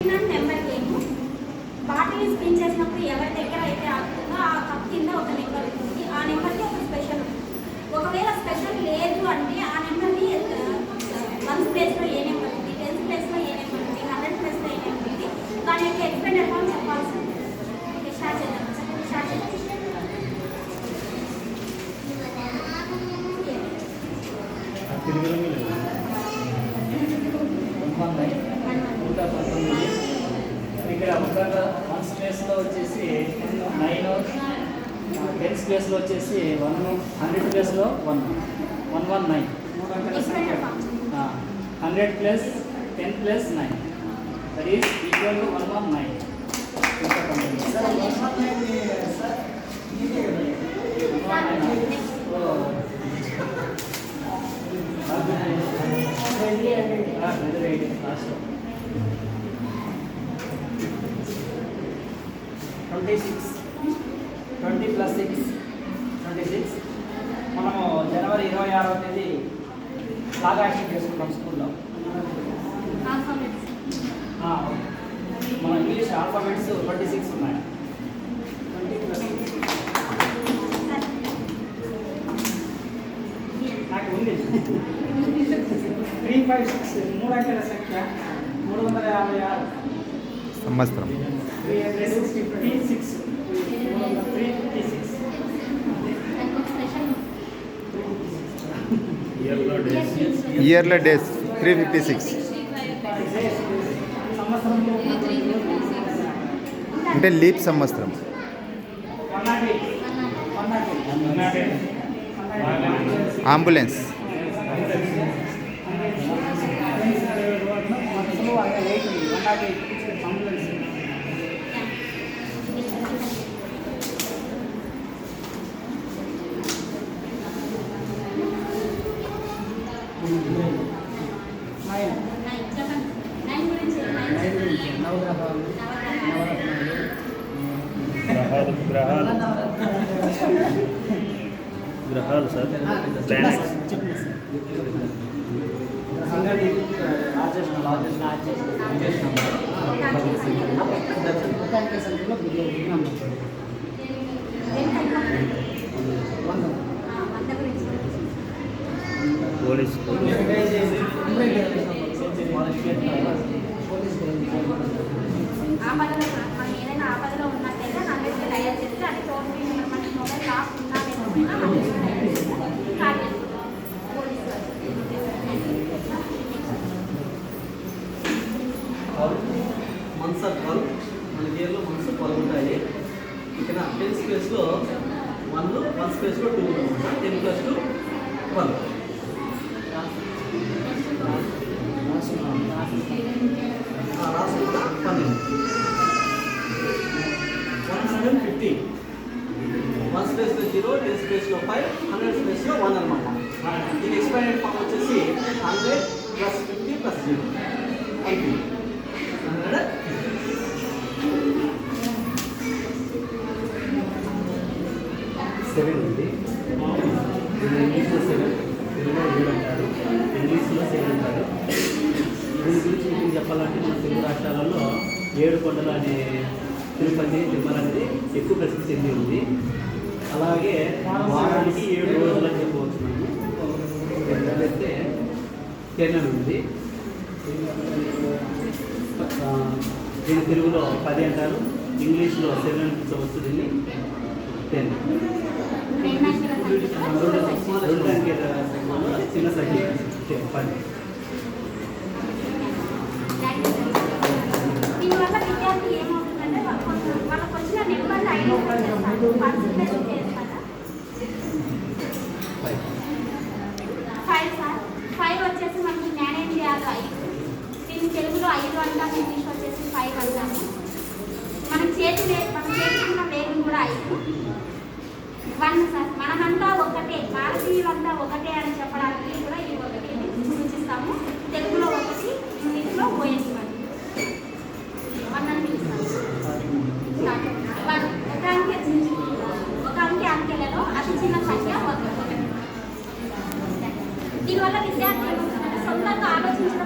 Number game bottle spin చేసినప్పుడు ఎవరి దగ్గర అయితే ఆగుతుందో ఆ కప్ కింద ఒక నెంబర్ ఉంటుంది. ఆ నెంబర్కి ఒక స్పెషల్ ఉంటుంది. ఒకవేళ స్పెషల్ లేదు అంటే ఆ నెంబర్ని వన్ ప్లేస్లో ఏ నెంబర్ ఉంది? టెన్త్ ప్లేస్లో ఏ నెంబర్ ఉంది? హండ్రెడ్ ప్లేస్లో ఏ నెంబర్ ఉంది? దాని యొక్క ఎక్స్పెండ్ అకౌంట్ చెప్పాల్సి ఉంటుంది. ఓకే స్టార్ట్ చేద్దాం. స్టార్ట్ చేద్దాం నూట ఇక్కడ ఒక వన్స్ ప్లేస్లో వచ్చేసి నైన్ టెన్స్ ప్లేస్లో వచ్చేసి వన్ హండ్రెడ్ ప్లేస్లో one one one nine hundred plus ten plus nine that is equal to one one nine పంతొమ్మిది last twenty six. Twenty plus six. Twenty six. మనము జనవరి ఇరవై ఆరవ తేదీ లాగా యాక్షన్ చేసుకున్నాం స్కూల్లో. మన ఇంగ్లీష్ ఆల్ఫాబెట్స్ ట్వంటీ సిక్స్ ఉన్నాయి. ట్వంటీ ప్లస్ నాకు ఉంది. త్రీ ఫైవ్ సిక్స్ మూడు అంకెల సంఖ్య మూడు వందల యాభై ఆరు. సంవత్సరం. ఇయర్ల డేస్ త్రీ ఫిఫ్టీ సిక్స్ అంటే లీప్ సంవత్సరం. Ambulance. Thank one naught eight ambulance nine చెప్పండి నైన్ గురించి నైన్ నవగ్రహాలు. గ్రహాలు గ్రహాలు గ్రహాలు sir. Planets police months of twelve మన ఇయర్లో మంత్స్ ట్వెల్వ్ ఉంటాయి. ఇక్కడ టెన్ స్పేస్లో వన్ వన్ స్పేస్లో టూ అనమాట టెన్ ప్లస్ టూ ట్వెల్వ్ రాసి కూడా పన్నెండు. One hundred fifty. వన్ స్పేస్లో జీరో టెన్ స్పేస్లో ఫైవ్ హండ్రెడ్ స్పేస్లో వన్ అనమాట దీని ఎక్స్పైర్డ్ ఫామ్ వచ్చేసి hundred plus fifty plus zero. Fifty మన తెలుగు రాష్ట్రాలలో ఏడు కొండలు అనే తిరుపతి తిరుమల అనేది ఎక్కువ ప్రసిద్ధి చెంది ఉంది. అలాగే వారానికి ఏడు రోజులు అని చెప్పవచ్చు అయితే టెన్ ఉంది. దీని తెలుగులో పది అంటారు. ఇంగ్లీష్లో సెవెన్ అనిపించవచ్చు దీన్ని. టెన్. రెండు సంఖ్యలో చిన్న సంఖ్య. పది. ఫైవ్ సార్ ఫైవ్ వచ్చేసి మనకి మేనేజ్ చేయాలి ఐదు. దీన్ని తెలుగులో ఐదు అంటాము ఇంగ్లీష్ వచ్చేసి ఫైవ్ అంటాము. మన చేతి వే మన చేతికి వేగం కూడా ఐదు. వన్ సార్ మనమంతా ఒకటే భారతీయులంతా ఒకటే అని చెప్పడానికి Làm gì xem, xong.